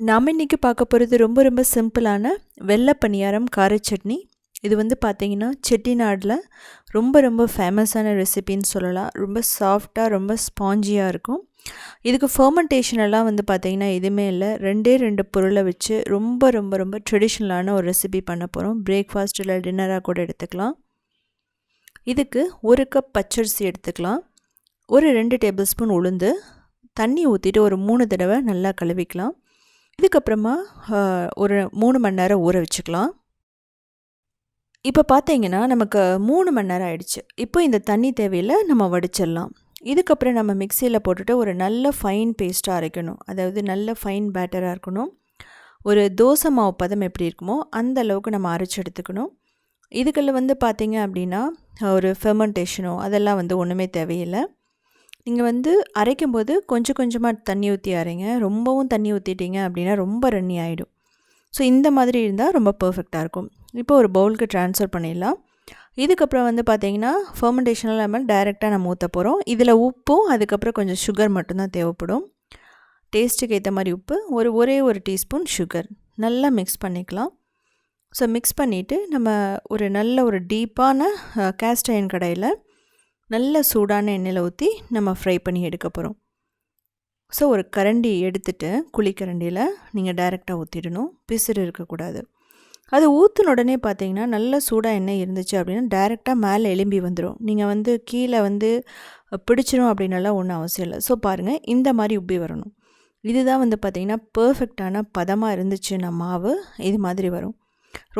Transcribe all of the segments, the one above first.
நாம் இன்றைக்கி பார்க்க போகிறது ரொம்ப ரொம்ப சிம்பிளான வெள்ளை பணியாரம் கார சட்னி. இது வந்து பார்த்திங்கன்னா செட்டிநாடில் ரொம்ப ரொம்ப ஃபேமஸான ரெசிபின்னு சொல்லலாம். ரொம்ப சாஃப்டாக ரொம்ப ஸ்பாஞ்சியாக இருக்கும். இதுக்கு ஃபர்மெண்டேஷனெல்லாம் வந்து பார்த்திங்கன்னா எதுவுமே இல்லை. ரெண்டே ரெண்டு பொருளை வச்சு ரொம்ப ரொம்ப ரொம்ப ட்ரெடிஷ்னலான ஒரு ரெசிபி பண்ண போகிறோம் பிரேக்ஃபாஸ்ட் இல்லை டின்னராக கூட எடுத்துக்கலாம். இதுக்கு ஒரு கப் பச்சரிசி எடுத்துக்கலாம். ஒரு ரெண்டு டேபிள் ஸ்பூன் உளுந்து. தண்ணி ஊற்றிட்டு ஒரு மூணு தடவை நல்லா கழுவிக்கலாம். இதுக்கப்புறமா ஒரு மூணு மணி நேரம் ஊற வச்சுக்கலாம். இப்போ பார்த்தீங்கன்னா நமக்கு மூணு மணி நேரம் ஆயிடுச்சு. இப்போ இந்த தண்ணி தேவையில் நம்ம வடிச்சிடலாம். இதுக்கப்புறம் நம்ம மிக்சியில் போட்டுட்டு ஒரு நல்ல ஃபைன் பேஸ்ட்டாக அரைக்கணும். அதாவது நல்ல ஃபைன் பேட்டராக இருக்கணும். ஒரு தோசை மாவு பதம் எப்படி இருக்குமோ அந்த அளவுக்கு நம்ம அரைச்சி எடுத்துக்கணும். இதுகளில் வந்து பார்த்திங்க அப்படின்னா ஒரு ஃபெர்மெண்டேஷனோ அதெல்லாம் வந்து ஒன்றுமே தேவையில்லை. நீங்கள் வந்து அரைக்கும் போது கொஞ்சம் கொஞ்சமாக தண்ணி ஊற்றி அரைங்க. ரொம்பவும் தண்ணி ஊற்றிட்டீங்க அப்படின்னா ரொம்ப ரன்னி ஆகிடும் ஸோ இந்த மாதிரி இருந்தால் ரொம்ப பர்ஃபெக்டாக இருக்கும். இப்போ ஒரு பவுலுக்கு ட்ரான்ஸ்ஃபர் பண்ணிடலாம். இதுக்கப்புறம் வந்து பார்த்திங்கன்னா ஃபர்மெண்டேஷனில் நம்ம டைரெக்டாக நம்ம ஊற்ற போகிறோம் இதில் உப்பும் அதுக்கப்புறம் கொஞ்சம் சுகர் மட்டும்தான் தேவைப்படும். டேஸ்ட்டுக்கு ஏற்ற மாதிரி உப்பு ஒரு ஒரே ஒரு டீஸ்பூன் சுகர் நல்லா மிக்ஸ் பண்ணிக்கலாம். ஸோ மிக்ஸ் பண்ணிவிட்டு நம்ம ஒரு நல்ல ஒரு டீப்பான கேஸ்ட் அயன் கடையில் நல்ல சூடான எண்ணெயில் ஊற்றி நம்ம ஃப்ரை பண்ணி எடுக்க போகிறோம் ஸோ ஒரு கரண்டி எடுத்துட்டு குழிக்கரண்டியில் நீங்கள் டைரெக்டாக ஊற்றிடணும் பிசுறு இருக்கக்கூடாது. அது ஊற்றின உடனே பார்த்தீங்கன்னா நல்ல சூடாக எண்ணெய் இருந்துச்சு அப்படின்னா டைரெக்டாக மேலே எலும்பி வந்துடும் நீங்கள் வந்து கீழே வந்து பிடிச்சிரும் அப்படின்னலாம் ஒன்றும் அவசியம் இல்லை. ஸோ பாருங்கள் இந்த மாதிரி உப்பி வரணும். இதுதான் வந்து பார்த்திங்கன்னா பர்ஃபெக்டான பதமாக இருந்துச்சுன்னா மாவு இது மாதிரி வரும்.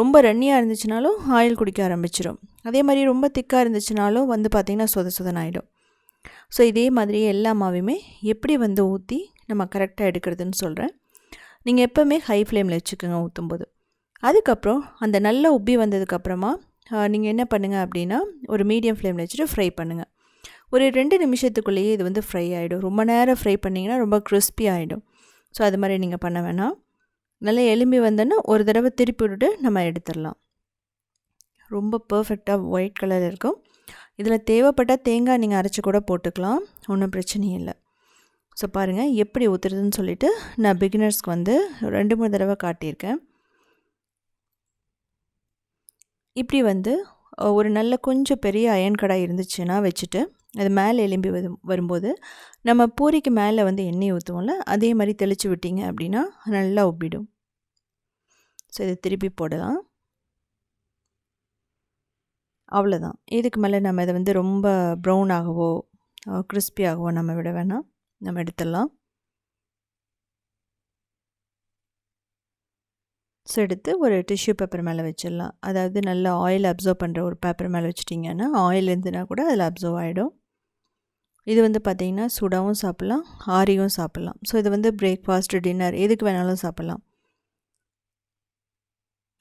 ரொம்ப ரன்னியாக இருந்துச்சுனாலும் ஆயில் குடிக்க ஆரம்பிச்சிடும் அதே மாதிரி ரொம்ப திக்காக இருந்துச்சுனாலும் வந்து பார்த்திங்கன்னா சொத சொதன் ஆகிடும் ஸோ இதே மாதிரி எல்லா மாவையுமே எப்படி வந்து ஊற்றி நம்ம கரெக்டாக எடுக்கிறதுன்னு சொல்கிறேன் நீங்கள் எப்போவுமே ஹை ஃப்ளேமில் வச்சுக்கோங்க ஊற்றும்போது அதுக்கப்புறம் அந்த நல்ல உப்பி வந்ததுக்கப்புறமா நீங்கள் என்ன பண்ணுங்கள் அப்படின்னா ஒரு மீடியம் ஃப்ளேமில் வச்சுட்டு ஃப்ரை பண்ணுங்கள் ஒரு ரெண்டு நிமிஷத்துக்குள்ளேயே இது வந்து ஃப்ரை ஆகிடும் ரொம்ப நேரம் ஃப்ரை பண்ணிங்கன்னா ரொம்ப க்ரிஸ்பி ஆகிடும் ஸோ அது மாதிரி நீங்கள் பண்ண வேணாம். நல்லா எலும்பி வந்தோன்னா ஒரு தடவை திருப்பி விட்டுட்டு நம்ம எடுத்துடலாம். ரொம்ப பர்ஃபெக்டாக ஒயிட் கலர் இருக்கும். இதில் தேவைப்பட்டால் தேங்காய் நீங்கள் அரைச்சி கூட போட்டுக்கலாம். ஒன்றும் பிரச்சனையும் இல்லை. ஸோ பாருங்கள் எப்படி ஊற்றுறதுன்னு சொல்லிவிட்டு நான் பிகினர்ஸ்க்கு வந்து ரெண்டு மூணு தடவை காட்டியிருக்கேன். இப்படி வந்து ஒரு நல்ல கொஞ்சம் பெரிய அயன் கடாய் இருந்துச்சுன்னா வச்சுட்டு அது மேலே எலும்பி வரும் வரும்போது நம்ம பூரிக்கு மேலே வந்து எண்ணெய் ஊற்றுவோம்ல அதே மாதிரி தெளித்து விட்டீங்க அப்படின்னா நல்லா ஒப்பிடும் ஸோ இதை திருப்பி போடலாம். அவ்வளோதான் இதுக்கு மேலே நம்ம இதை வந்து ரொம்ப ப்ரௌன் ஆகவோ கிறிஸ்பியாகவோ நம்ம விட வேணாம். நம்ம எடுத்துடலாம். ஸோ எடுத்து ஒரு டிஷ்யூ பேப்பர் மேலே வச்சிடலாம். அதாவது நல்லா ஆயில் அப்சர்வ் பண்ணுற ஒரு பேப்பர் மேலே வச்சிட்டிங்கன்னா ஆயில் இருந்துனா கூட அதில் அப்சர்வ் ஆகிடும் இது வந்து பார்த்திங்கன்னா சுடாவும் சாப்பிட்லாம் ஆரியும் சாப்பிட்லாம். ஸோ இது வந்து பிரேக்ஃபாஸ்ட் டின்னர் எதுக்கு வேணாலும் சாப்பிட்லாம்.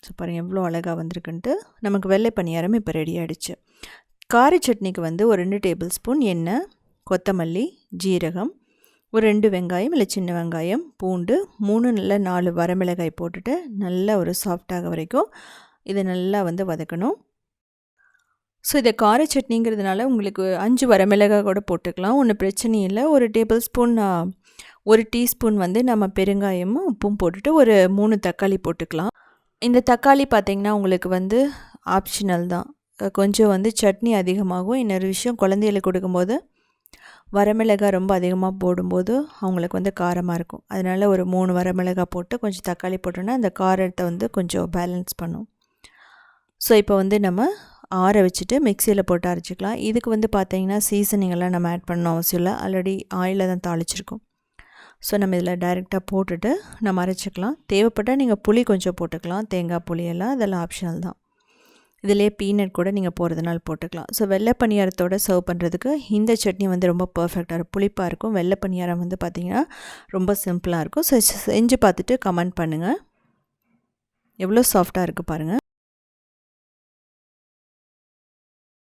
ஸோ பாருங்கள் எவ்வளோ அழகாக வந்திருக்குன்ட்டு நமக்கு வெள்ளை பணியாரம் இப்போ ரெடி ஆகிடுச்சு கார சட்னிக்கு வந்து ஒரு ரெண்டு டேபிள் ஸ்பூன் எண்ணெய் கொத்தமல்லி ஜீரகம் ஒரு ரெண்டு வெங்காயம் இல்லை சின்ன வெங்காயம் பூண்டு மூணு நல்ல நாலு வரமிளகாய் போட்டுட்டு நல்லா ஒரு சாஃப்டாக வரைக்கும் இதை நல்லா வந்து வதக்கணும். ஸோ இதை கார சட்னிங்கிறதுனால உங்களுக்கு அஞ்சு வரமிளகாய் கூட போட்டுக்கலாம். ஒன்றும் பிரச்சனை இல்லை. ஒரு டேபிள் ஸ்பூன் ஒரு டீஸ்பூன் வந்து நம்ம பெருங்காயமும் உப்பும் போட்டுட்டு ஒரு மூணு தக்காளி போட்டுக்கலாம். இந்த தக்காளி பார்த்திங்கன்னா உங்களுக்கு வந்து ஆப்ஷனல் தான். கொஞ்சம் வந்து சட்னி அதிகமாகும். இன்னொரு விஷயம் குழந்தைகளுக்கு கொடுக்கும்போது வரமிளகாய் ரொம்ப அதிகமாக போடும்போது அவங்களுக்கு வந்து காரமாக இருக்கும். அதனால் ஒரு மூணு வரமிளகாய் போட்டு கொஞ்சம் தக்காளி போட்டோன்னா அந்த காரத்தை வந்து கொஞ்சம் பேலன்ஸ் பண்ணும். ஸோ இப்போ வந்து நம்ம ஆற வச்சுட்டு மிக்சியில் போட்டு அரைச்சிக்கலாம். இதுக்கு வந்து பார்த்திங்கன்னா சீசனிங்கெல்லாம் நம்ம ஆட் பண்ணணும் அவசியம் இல்லை. ஆல்ரெடி ஆயிலில் தான் தாளிச்சிருக்கோம். ஸோ நம்ம இதில் டைரெக்டாக போட்டுட்டு நம்ம அரைச்சிக்கலாம். தேவைப்பட்டால் நீங்கள் புளி கொஞ்சம் போட்டுக்கலாம். தேங்காய் புளியெல்லாம் அதெல்லாம் ஆப்ஷனல் தான். இதிலே பீனட் கூட நீங்கள் போகிறதுனால போட்டுக்கலாம். ஸோ வெள்ளை பணியாரத்தோட சர்வ் பண்ணுறதுக்கு இந்த சட்னி வந்து ரொம்ப பர்ஃபெக்டாக இருக்கும். புளிப்பாக இருக்கும். வெள்ளை பணியாரம் வந்து பார்த்திங்கன்னா ரொம்ப சிம்பிளாக இருக்கும். ஸோ செஞ்சு பார்த்துட்டு கமெண்ட் பண்ணுங்கள் எவ்வளோ சாஃப்டாக இருக்குது பாருங்கள்